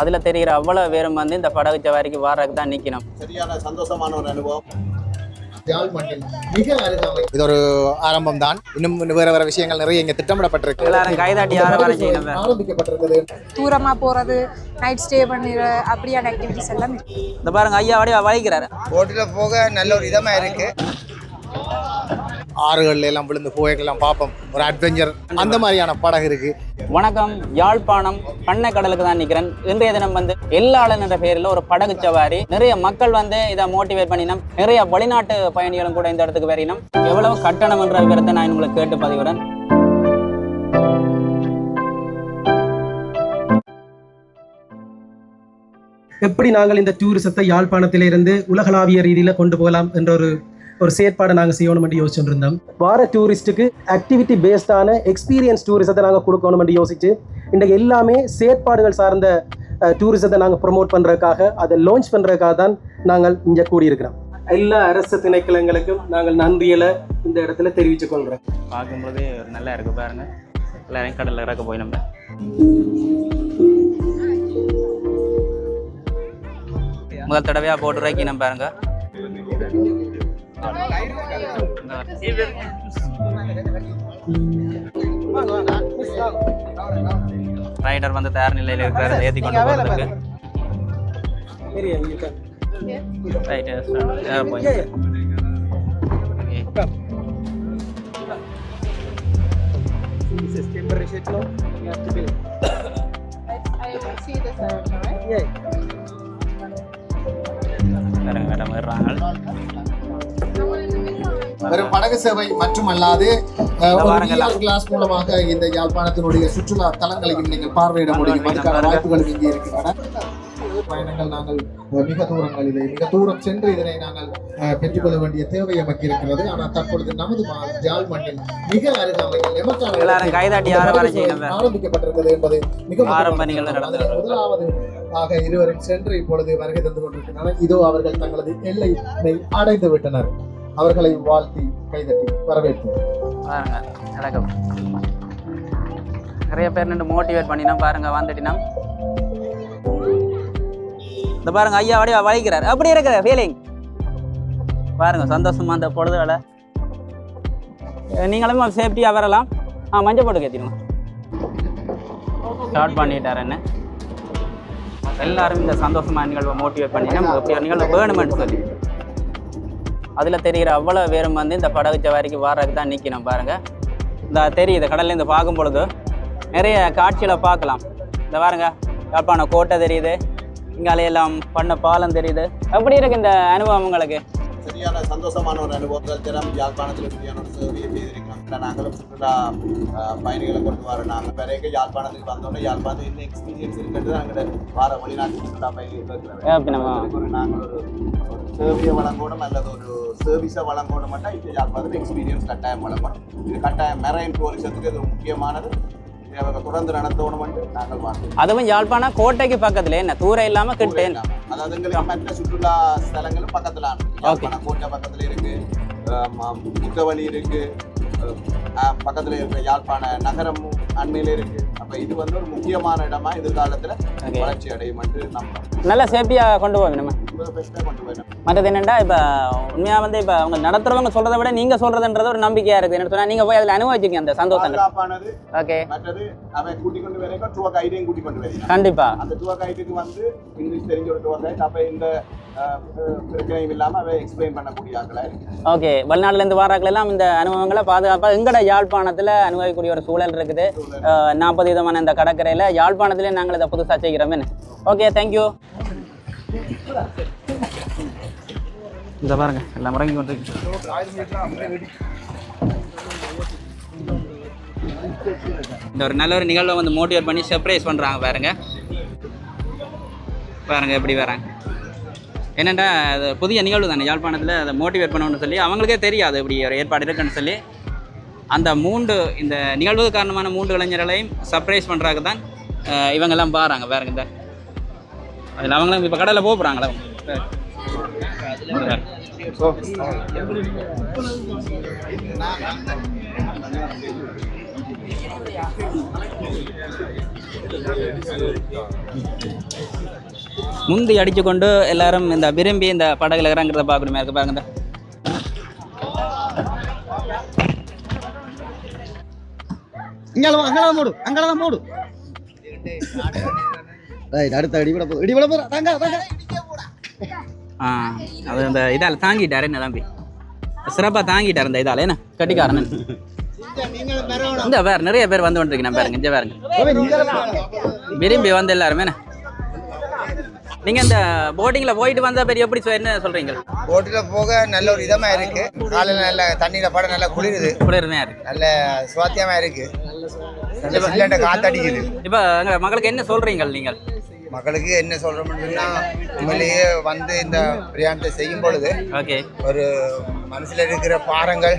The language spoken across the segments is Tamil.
அதில் தெரிகிற அவ்வளோ பேரும் வந்து இந்த படகு சவாரிக்கு வாரக்கு தான் நிற்கணும் சரியான சந்தோஷமான ஒரு அனுபவம். இது ஒரு ஆரம்பம் தான் இன்னும் வேற வேற விஷயங்கள் நிறைய இங்க திட்டமிடப்பட்டிருக்கு. எல்லாரும் கைதாட்டி யாரும் வர செய்யணும் ஆரம்பிக்கப்பட்டிருக்கிறது தூரமாக போகிறது நைட் ஸ்டே பண்ணுற அப்படியான ஆக்டிவிட்டிஸ் எல்லாம் இருக்கு. இந்த பாருங்க ஐயா அப்படியே வளைக்கிறாரு போட்டில் போக நல்ல ஒரு இதமாக இருக்கு. ஆறுகள்ல எல்லாம் விழுந்து போய்க்கெல்லாம் பார்ப்போம். ஒரு அட்வென்ச்சர் அந்த மாதிரியான படகு இருக்கு. வணக்கம் யாழ்ப்பாணம் பண்ணை கடலுக்கு தான் நிற்கிறேன் இன்றைய தினம் வந்து எல்லாளன் என்ற பெயரில் ஒரு படகு சவாரி. நிறைய மக்கள் வந்து இதை மோட்டிவேட் பண்ணினோம். நிறைய வெளிநாட்டு பயணிகளும் கூட இந்த இடத்துக்கு வரினோம். எவ்வளவு கட்டணம் என்ற விவரத்தை நான் உங்களுக்கு கேட்டு பதிவுறேன் எப்படி நாங்கள் இந்த டூரிசத்தை யாழ்ப்பாணத்திலிருந்து உலகளாவிய ரீதியில் கொண்டு போகலாம் என்ற ஒரு ஒரு செயற்பாடு நாங்கள் செய்யணும் என்று யோசிச்சுட்டு இருந்தோம் வார டூரிஸ்ட்டுக்கு ஆக்டிவிட்டி பேஸ்டான எக்ஸ்பீரியன்ஸ் டூரிசத்தை நாங்கள் கொடுக்கணும் என்று யோசிச்சு இன்றைக்கு எல்லாமே செயற்பாடுகள் சார்ந்த டூரிசத்தை நாங்கள் ப்ரொமோட் பண்ணுறதுக்காக அதை லான்ச் பண்ணுறதுக்காக தான் நாங்கள் இங்கே கூடியிருக்கிறோம். எல்லா அரசு திணைக்களங்களுக்கும் நாங்கள் நன்றியலை இந்த இடத்துல தெரிவித்துக் கொள்கிறோம். பார்க்கும்போது நல்லா இருக்கு பாருங்க. எல்லாரையும் கடலில் இறக்க போய் நம்ம. முதல் தடவையாக போட்டு இறக்கினோம் பாருங்க. ரைடர் வந்து தயார் நிலையில் இருக்கிறாரு ஏற்றி கொண்டு போகிறதுக்கு மேடம் வெறும் படகு சேவை மட்டுமல்லாது கிளாஸ் மூலமாக இந்த யாழ்ப்பாணத்தினுடைய சுற்றுலா தலங்களையும் நீங்கள் பார்வையிட முடியும். அதுக்கான வாய்ப்புகள் இங்கே இருக்கின்றன. பயணங்கள் நாங்கள் மிக தூரங்களிலே மிக தூரம் சென்று இதனை நாங்கள் பெற்றுக்கொள்ள வேண்டிய தேவை நமக்கு இருக்கிறது. ஆனால் தற்பொழுது நமது யாழ் மண்ணில் மிக அருகாமையில் ஆரம்பிக்கப்பட்டிருக்கிறது என்பது மிக முதலாவது ஆக இருவரும் சென்று இப்பொழுது வருகை தந்து கொண்டிருக்கின்றனர். இதோ அவர்கள் தங்களது எல்லை அடைந்து விட்டனர். அவர்களை வாழ்த்தி கைதட்டி வரவேற்போம். பாருங்க நிறைய பேர் நின்று மோட்டிவேட் பண்ணினா பாருங்க வந்துட்டினா. இந்த பாருங்க ஐயா அப்படியே வளைக்கிறார். அப்படி இருக்கிற ஃபீலிங் பாருங்க சந்தோஷமா அந்த வேலை நீங்களும் சேஃப்டியாக வரலாம். ஆ மஞ்சள் போட்டு கேத்திடுங்க ஸ்டார்ட் பண்ணிட்டார் என்ன? எல்லாரும் இந்த சந்தோஷமா நிகழ்வை மோட்டிவேட் பண்ணினா இப்படி நிகழ்வு வேணுமென்னு சொல்லி. அதில் தெரிகிற அவ்வளோ பேரும் வந்து இந்த படகு சவாரிக்கு வாரதுக்கு தான் நிற்கணும் பாருங்கள் இந்த தெரியுது கடல்ல இந்த பார்க்கும் பொழுது நிறைய காட்சிகளை பார்க்கலாம். இந்த பாருங்க யாழ்ப்பாண கோட்டை தெரியுது இங்காலையெல்லாம் எல்லாம் பண்ண பாலம் தெரியுது. எப்படி இருக்கு இந்த அனுபவம் உங்களுக்கு? சரியான சந்தோஷமான ஒரு அனுபவங்கள் தினம் யாழ்ப்பாணத்தில் சரியான ஒரு சேவையை செய்திருக்கிறோம். நாங்களும் சுற்றுலா பயணிகளை கொண்டு வர நாங்கள் பிறகு யாழ்ப்பாணத்துக்கு வந்தோடனே யாழ்ப்பாணத்தில் என்ன எக்ஸ்பீரியன்ஸ் இருக்கிறது நாங்கள் வார வெளிநாட்டு சுற்றுலா பயணிகள் நாங்கள் ஒரு சேவையை வழங்கணும் அல்லது ஒரு சர்வீஸை வழங்கணும் மட்டும் இது யாழ்ப்பாணத்தில் எக்ஸ்பீரியன்ஸ் கட்டாயம் வழங்கணும். இது கட்டாயம் மெரைன் டூரிசத்துக்கு இது முக்கியமானது. தொடர்ந்து நடத்தணும் நாங்கள் அதுவும் யாழ்ப்பாணம் கோட்டைக்கு பக்கத்துல என்ன தூரம் இல்லாம கிட்டேன். அதாவது எங்களுக்கு மற்ற சுற்றுலா ஸ்தலங்களும் பக்கத்துல கோட்டை பக்கத்துல இருக்கு. அஹ் ம- முத்தவழி இருக்கு. பக்கத்துல இருக்கு யாழ்ப்பாண நகரமும் அண்மையில இருக்கு. அப்ப இது வந்து ஒரு முக்கியமான இடமா எதிர்காலத்துல. வளர்ச்சி அடையும் என்று நல்ல சேஃப்டியாக கொண்டு போவோம் நம்ம. மற்றது என்னென்னா இப்போ உண்மையாக வந்து இப்போ அவங்க நடத்துறவங்க சொல்றதை விட நீங்க சொல்றதுன்றது ஒரு நம்பிக்கையா இருக்குது என்ன சொன்னா நீங்க போய் அதில் அனுபவிச்சிருக்கீங்க அந்த பாதுகாப்பானது ஓகே மற்றது அவன் கூட்டிக் கொண்டு வரைக்கும் டூர் கைடையும் கூட்டிக் கொண்டு வரீங்க கண்டிப்பா. அந்த டூர் கைடுக்கு வந்து இங்கிலீஷ் தெரிஞ்ச ஒரு டூர் கைட் அப்ப இந்த பிரச்சனையும் இல்லாம அவன் எக்ஸ்பிளைன் பண்ணக்கூடிய இருக்கு. ஓகே வெளிநாட்டுலேருந்து வாராக்கள் எல்லாம் இந்த அனுபவங்களை பாதுகாப்பாக எங்கட யாழ்ப்பாணத்தில் அனுபவிக்கக்கூடிய ஒரு சூழல் இருக்குது? நாற்பது விதமான இந்த கடற்கரையில் யாழ்ப்பாணத்திலே நாங்கள் இதை புதுசாக செய்கிறோம். ஓகே தேங்க்யூ இந்த பாருங்க எல்லாம் இறங்கி கொண்டு இந்த ஒரு நல்ல ஒரு நிகழ்வை வந்து மோட்டிவேட் பண்ணி சர்ப்ரைஸ் பண்ணுறாங்க பாருங்க. பாருங்க எப்படி வராங்க. என்னென்னா அது புதிய நிகழ்வு தானே யாழ்ப்பாணத்தில் அதை மோட்டிவேட் பண்ணணும்னு சொல்லி அவங்களுக்கே தெரியாது இப்படி ஒரு ஏற்பாடு இருக்குன்னு சொல்லி. அந்த மூன்று இந்த நிகழ்வு காரணமான மூன்று இளைஞர்களையும் சர்ப்ரைஸ் பண்ணுறாங்க தான் இவங்கெல்லாம் பாருங்க பாருங்க இந்த அதில் அவங்களும் இப்போ கடையில் போக போகிறாங்களே முந்தி அடிச்சு கொண்டு எல்லாரும் இந்த விரும்பி இந்த படகுல இறங்குறத பார்க்கணுமே இருக்கு பாருங்க இந்த. இங்கெல்லாம் தான் மூடு அங்கெல்லாம் மூடு அடுத்த அடி விட போதும் இடி விட போதும் தாங்க தாங்க ஆ அது அந்த இதால் தாங்கிட்டாரு என்ன தம்பி? சிறப்பாக தாங்கிட்டார் இந்த இதால் என்ன? கட்டிக்காரன். இந்த வேற நிறைய பேர் வந்து கொண்டிருக்கேன் பாருங்க இங்கே பாருங்க விரும்பி வந்து எல்லாருமே என்ன? நீங்கள் இந்த போட்டிங்கில் போயிட்டு வந்த பேர் எப்படி சொ- என்ன சொல்கிறீங்க போட்டில் போக நல்ல ஒரு இதமா இருக்கு. காலையில் நல்ல தண்ணியில் படம் நல்லா குளிருது. குளிர்மையாக இருக்கு. நல்ல சுவாத்தியமா இருக்கு. நல்ல காத்தடிக்குது. இப்போ எங்கள் மகளுக்கு என்ன சொல்கிறீங்க நீங்கள்? மக்களுக்கு என்ன சொல்றோம்னா உண்மையிலேயே வந்து இந்த பிரயாணத்தை செய்யும் பொழுது ஓகே. ஒரு மனசுல இருக்கிற பாரங்கள்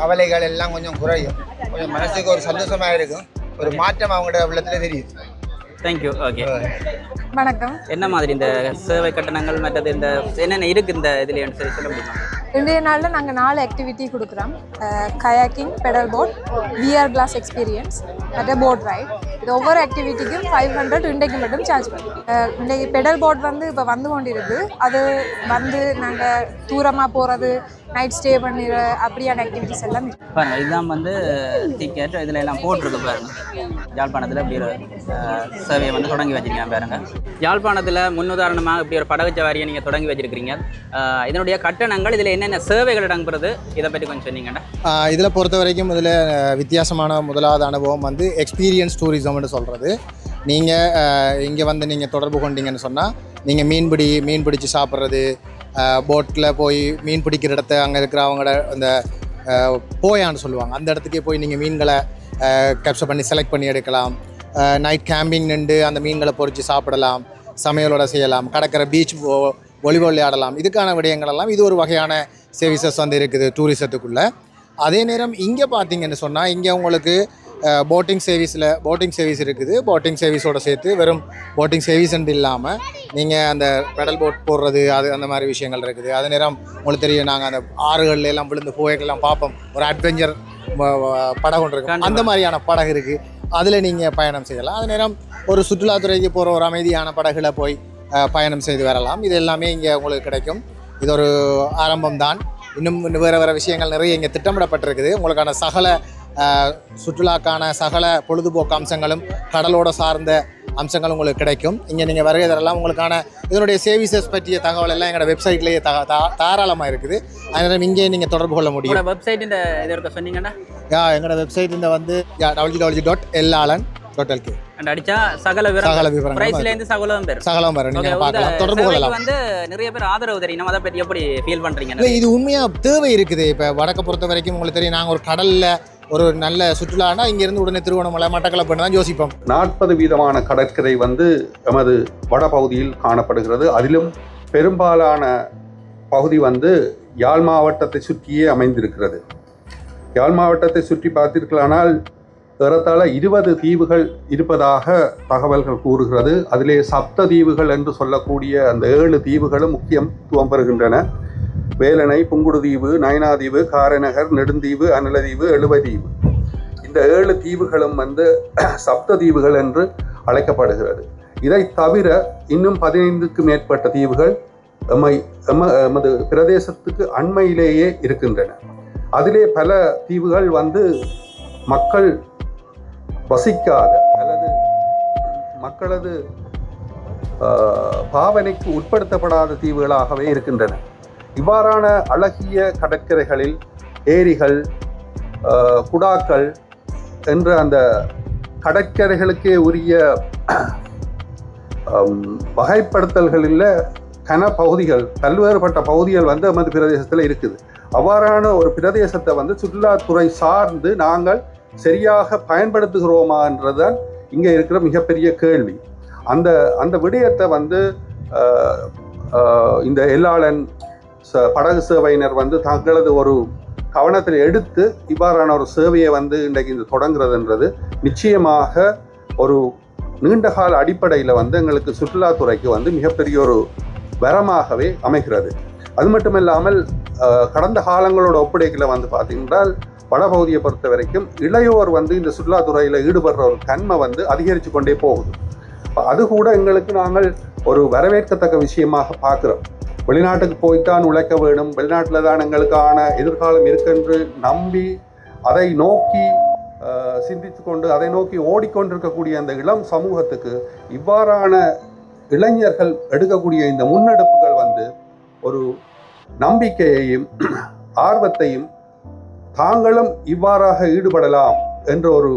கவலைகள் எல்லாம் கொஞ்சம் குறையும். கொஞ்சம் மனசுக்கு ஒரு சந்தோஷமா இருக்கும். ஒரு மாற்றம் அவங்களோட உள்ளத்துல தெரியுது. தேங்க்யூ ஓகே வணக்கம். என்ன மாதிரி இந்த சேவை கட்டணங்கள் மற்றது இந்த என்னென்ன இருக்குது இந்த இதுலேன்னு சொல்லி சொல்ல முடியுமா? இன்றைய நாளில் நாங்கள் நாலு ஆக்டிவிட்டி கொடுக்குறோம். Kayaking pedal boat VR glass experience மற்ற போட் ரைட் இது ஒவ்வொரு ஆக்டிவிட்டிக்கும் ஃபைவ் ஹண்ட்ரட் இன்றைக்கு மட்டும் சார்ஜ் பண்ணுறோம். இன்றைக்கு பெடல் போட் வந்து இப்போ வந்து கொண்டிருக்கு அது வந்து நாங்கள் தூரமாக போகிறது நைட் ஸ்டே பண்ணிடுற அப்படியான ஆக்டிவிட்டிஸ் எல்லாம் இருக்கு. பாருங்க இதுதான் வந்து டிக்கெட் இதில் எல்லாம் போட்டிருக்கு பாருங்க. யாழ்ப்பாணத்தில் இப்படி ஒரு சேவையை வந்து தொடங்கி வச்சிருக்கேன் பாருங்க. யாழ்ப்பாணத்தில் முன்னுதாரணமாக இப்படி ஒரு படகு சவாரியை நீங்கள் தொடங்கி வச்சிருக்கிறீங்க. இதனுடைய கட்டணங்கள் இதில் என்னென்ன சேவைகள் இடம்பெறுது? இதை பற்றி கொஞ்சம் சொன்னீங்கடா இதில் பொறுத்த வரைக்கும் இதில் வித்தியாசமான முதலாவது அனுபவம் வந்து எக்ஸ்பீரியன்ஸ் டூரிசம்னு சொல்கிறது நீங்கள் இங்கே வந்து நீங்கள் தொடர்பு கொண்டீங்கன்னு சொன்னால் நீங்கள் மீன்பிடி மீன் பிடிச்சி சாப்பிட்றது போட்டில் போய் மீன் பிடிக்கிற இடத்த அங்கே இருக்கிற அவங்களோட அந்த போயான்னு சொல்லுவாங்க. அந்த இடத்துக்கே போய் நீங்கள் மீன்களை கேப்சர் பண்ணி செலக்ட் பண்ணி எடுக்கலாம். நைட் கேம்பிங் நின்று அந்த மீன்களை பொறிச்சு சாப்பிடலாம். சமையலோட செய்யலாம். கடற்கரை பீச் வாலிபால் விளையாடலாம். இதுக்கான விடயங்கள் எல்லாம் இது ஒரு வகையான சர்வீசஸ் வந்து இருக்குது டூரிசத்துக்குள்ளே அதே நேரம் இங்கே பார்த்தீங்கன்னு சொன்னால் இங்கே உங்களுக்கு போட்டிங் சர்வீஸில் போட்டிங் சர்வீஸ் இருக்குது. போட்டிங் சர்வீஸோட சேர்த்து வெறும் போட்டிங் சர்வீஸ்ன்ட்டு இல்லாமல் நீங்கள் அந்த பெடல் போட் போடுறது அது அந்த மாதிரி விஷயங்கள் இருக்குது. அதே நேரம் உங்களுக்கு தெரியும் நாங்கள் அந்த ஆறுகள்ல எல்லாம் விழுந்து போய்க்கெல்லாம் பார்ப்போம். ஒரு அட்வென்ச்சர் படகு ஒன்று இருக்கும். அந்த மாதிரியான படகு இருக்குது அதில் நீங்கள் பயணம் செய்யலாம். அதே நேரம் ஒரு சுற்றுலாத்துறைக்கு போகிற ஒரு அமைதியான படகுல போய் பயணம் செய்து வரலாம். இது எல்லாமே இங்கே உங்களுக்கு கிடைக்கும். இது ஒரு ஆரம்பம் தான் இன்னும் இன்னும் வேறு வேறு விஷயங்கள் நிறைய இங்கே திட்டமிடப்பட்டிருக்குது. உங்களுக்கான சகல சுற்றுலாக்கான சகல பொழுதுபோக்கு அம்சங்களும் கடலோட சார்ந்த அம்சங்கள் உங்களுக்கு கிடைக்கும். இங்கே நீங்கள் வருகை தரலாம். உங்களுக்கான இதனுடைய சர்வீசஸ் பற்றிய தகவல் எல்லாம் எங்களோட வெப்சைட்லேயே தா தாராளமாக இருக்குது. அதனால் இங்கே நீங்கள் தொடர்பு கொள்ள முடியும். வெப்சைட் இந்த இது இருக்க சொன்னீங்கன்னா? யா எங்களோட வெப்சைட் இந்த வந்து W W dot Ellalan dot LK and அடிச்சா சகல சகல விவரம் விவரங்கள் பிரைஸ்ல இருந்து சகலம் பேர் சகலம் Okay, நீங்கள் பார்க்கலாம் தொடர்பு கொள்ளலாம். வந்து நிறைய பேர் ஆதரவு தெரியும். அதை பற்றி எப்படி ஃபீல் பண்றீங்க? இல்லை இது உண்மையாக தேவை இருக்குது. இப்போ வடக்க பொறுத்த வரைக்கும் உங்களுக்கு தெரியும் நாங்கள் ஒரு கடலில் ஒரு நல்ல சுற்றுலானா இங்கேருந்து உடனே திருவண்ணாமலை மட்டக்களப்பு தான் யோசிப்போம். நாற்பது வீதமான கடற்கரை வந்து எமது வடபகுதியில் காணப்படுகிறது. அதிலும் பெரும்பாலான பகுதி வந்து யாழ் மாவட்டத்தை சுற்றியே அமைந்திருக்கிறது. யாழ் மாவட்டத்தை சுற்றி பார்த்தீர்களானால் ஏறத்தாழ இருபது தீவுகள் இருப்பதாக தகவல்கள் கூறுகிறது. அதிலே சப்த தீவுகள் என்று சொல்லக்கூடிய அந்த ஏழு தீவுகளும் முக்கியத்துவம் பெறுகின்றன. வேலணை புங்குடுதீவு நயனாதீவு காரநகர் நெடுந்தீவு அனலதீவு எழுவதீவு. இந்த ஏழு தீவுகளும் வந்து சப்த தீவுகள் என்று அழைக்கப்படுகிறது. இதை தவிர இன்னும் பதினைந்துக்கு மேற்பட்ட தீவுகள் எம்மை எம எமது பிரதேசத்துக்கு அண்மையிலேயே இருக்கின்றன. அதிலே பல தீவுகள் வந்து மக்கள் வசிக்காத அல்லது மக்களது பாவனைக்கு உட்படுத்தப்படாத தீவுகளாகவே இருக்கின்றன. இவ்வாறான அழகிய கடற்கரைகளில் ஏரிகள் குடாக்கள் என்ற அந்த கடற்கரைகளுக்கே உரிய வகைப்படுத்தல்களில் கன பகுதிகள் பல்வேறுபட்ட பகுதிகள் வந்து நமது பிரதேசத்தில் இருக்குது. அவ்வாறான ஒரு பிரதேசத்தை வந்து சுற்றுலாத்துறை சார்ந்து நாங்கள் சரியாக பயன்படுத்துகிறோமான்றதுதான் இங்கே இருக்கிற மிகப்பெரிய கேள்வி. அந்த அந்த விடயத்தை வந்து இந்த எல்லாளன் படகு சேவையினர் வந்து தங்களது ஒரு கவனத்தில் எடுத்து இவ்வாறான ஒரு சேவையை வந்து இன்றைக்கு இந்த தொடங்குறதுன்றது நிச்சயமாக ஒரு நீண்டகால அடிப்படையில் வந்து எங்களுக்கு சுற்றுலாத்துறைக்கு வந்து மிகப்பெரிய ஒரு வரமாகவே அமைகிறது. அது மட்டும் இல்லாமல் கடந்த காலங்களோட ஒப்படைக்கில் வந்து பார்த்தீங்கன்றால் வடபகுதியை பொறுத்த வரைக்கும் இளையோர் வந்து இந்த சுற்றுலாத்துறையில் ஈடுபடுற ஒரு தன்மை வந்து அதிகரித்து கொண்டே போகுது. அது கூட எங்களுக்கு நாங்கள் ஒரு வரவேற்கத்தக்க விஷயமாக பார்க்குறோம் வெளிநாட்டுக்கு போய்த்தான் உழைக்க வேணும் வெளிநாட்டில் தான் எங்களுக்கான எதிர்காலம் இருக்கென்று நம்பி அதை நோக்கி சிந்தித்து கொண்டு அதை நோக்கி ஓடிக்கொண்டிருக்கக்கூடிய அந்த இளம் சமூகத்துக்கு இவ்வாறான இளைஞர்கள் எடுக்கக்கூடிய இந்த முன்னெடுப்புகள் வந்து ஒரு நம்பிக்கையையும் ஆர்வத்தையும் தாங்களும் இவ்வாறாக ஈடுபடலாம் என்ற ஒரு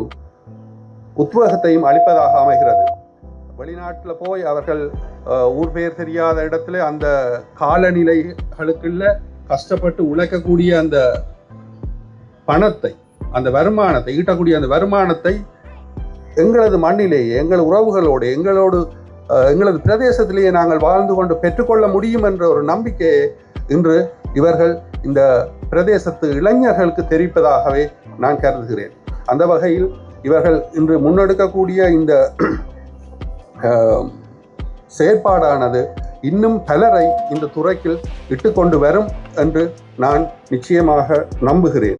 உத்வேகத்தையும் அளிப்பதாக அமைகிறது. வெளிநாட்டில் போய் அவர்கள் ஊர் பெயர் தெரியாத இடத்துல அந்த காலநிலைகளுக்குள்ள கஷ்டப்பட்டு உழைக்கக்கூடிய அந்த பணத்தை அந்த வருமானத்தை ஈட்டக்கூடிய அந்த வருமானத்தை எங்களது மண்ணிலேயே எங்கள் உறவுகளோடு எங்களோடு எங்களது பிரதேசத்திலேயே நாங்கள் வாழ்ந்து கொண்டு பெற்றுக்கொள்ள முடியும் என்ற ஒரு நம்பிக்கையை இன்று இவர்கள் இந்த பிரதேசத்து இளைஞர்களுக்கு தெரிவிப்பதாகவே நான் கருதுகிறேன். அந்த வகையில் இவர்கள் இன்று முன்னெடுக்கக்கூடிய இந்த செயற்பாடானது இன்னும் பலரை இந்த துறைக்கு இட்டுக்கொண்டு வரும் என்று நான் நிச்சயமாக நம்புகிறேன்.